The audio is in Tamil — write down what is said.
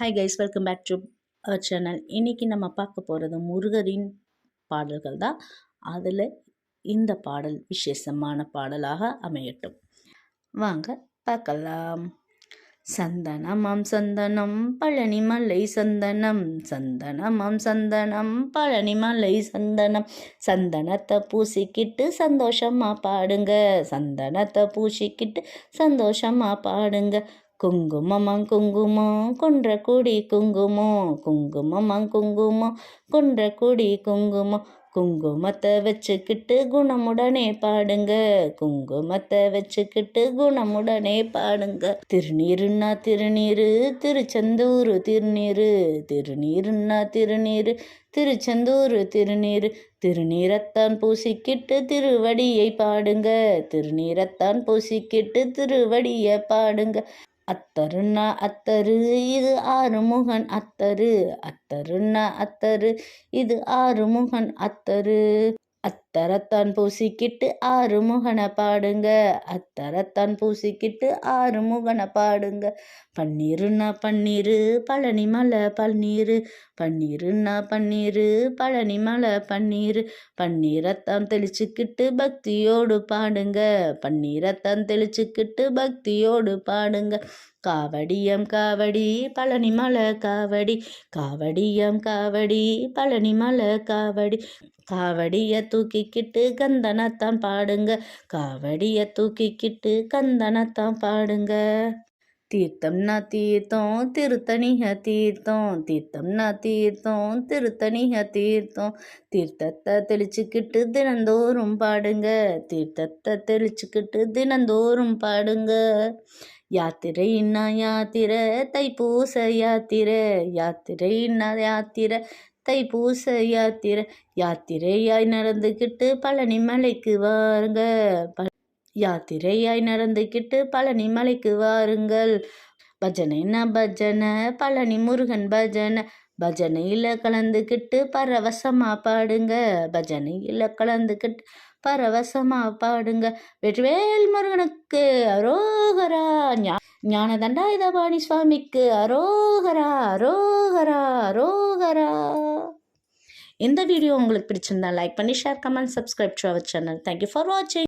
Hi guys welcome back to our channel இன்றைக்கி நம்ம பார்க்க போகிறது முருகரின் பாடல்கள் தான். அதில் இந்த பாடல் விசேஷமான பாடலாக அமையட்டும். வாங்க பார்க்கலாம். சந்தனமாம் சந்தனம் பழனிமலை சந்தனம். சந்தனமாம் சந்தனம் பழனிமலை சந்தனம். சந்தனத்தை பூசிக்கிட்டு சந்தோஷமாக பாடுங்க. சந்தனத்தை பூசிக்கிட்டு சந்தோஷமாக பாடுங்க. குங்குமமாம் குங்குமம் கொன்ற குடி குங்குமம் குங்குமமாம் குங்குமம் கொன்ற குடி குங்குமம் குங்குமத்தை வச்சுக்கிட்டு குணமுடனே பாடுங்க குங்குமத்தை வச்சுக்கிட்டு குணமுடனே பாடுங்க. திருநீருன்னா திருநீரு திருச்செந்தூர் திருநீரு திருநீருன்னா திருநீரு திருச்செந்தூர் திருநீர். திருநீரத்தான் பூசிக்கிட்டு திருவடியை பாடுங்க திருநீரத்தான் பூசிக்கிட்டு திருவடியை பாடுங்க. அத்தருன்னா அத்தரு இது ஆறுமுகன் அத்தரு. அத்தருன்னா அத்தரு இது ஆறுமுகன் அத்தரு அத்தரத்தான் பூசிக்கிட்டு ஆறு முகனை பாடுங்க. அத்தரத்தான் பூசிக்கிட்டு ஆறு முகனை பாடுங்க. பன்னீருன்னா பன்னீர் பழனி மலை பன்னீர். பன்னீருன்னா பன்னீர் பழனி மலை பன்னீர். பன்னீரத்தான் தெளிச்சுக்கிட்டு பக்தியோடு பாடுங்க. பன்னீரத்தான் தெளிச்சுக்கிட்டு பக்தியோடு பாடுங்க. காவடியம் காவடி பழனி மலை காவடி. காவடியம் காவடி பழனி மலை காவடி. காவடியை தூக்கிக்கிட்டு கந்தனத்தான் பாடுங்க. காவடியை தூக்கிக்கிட்டு கந்தனத்தான் பாடுங்க. தீர்த்தம்னா தீர்த்தம் திருத்தணிக தீர்த்தம் தீர்த்தம்னா தீர்த்தம் திருத்தணிக தீர்த்தம். தீர்த்தத்தை தெளிச்சுக்கிட்டு தினந்தோறும் பாடுங்க. தீர்த்தத்தை தெளிச்சுக்கிட்டு தினந்தோறும் பாடுங்க. யாத்திரைன்னா யாத்திரை தைப்பூச யாத்திரை யாத்திரைன்னா யாத்திரை தைப்பூச யாத்திரை யாத்திரையாய் நடந்துக்கிட்டு பழனி மலைக்கு வாருங்க யாத்திரையாய் நடந்துக்கிட்டு பழனி மலைக்கு வாருங்கள். பஜனைன்னா பஜனை பழனி முருகன் பஜனை. பஜனையில் கலந்துக்கிட்டு பரவசமாக பாடுங்க. பஜனையில் கலந்துக்கிட்டு பரவசமாக பாடுங்க. வெற்றிவேல் முருகனுக்கு அரோகரா. ஞான தண்டாயுதபாணி சுவாமிக்கு அரோகரா அரோகரா அரோகரா. இந்த வீடியோ உங்களுக்கு பிடிச்சிருந்தா லைக் பண்ணி share comment subscribe to our channel thank you for வாட்சிங்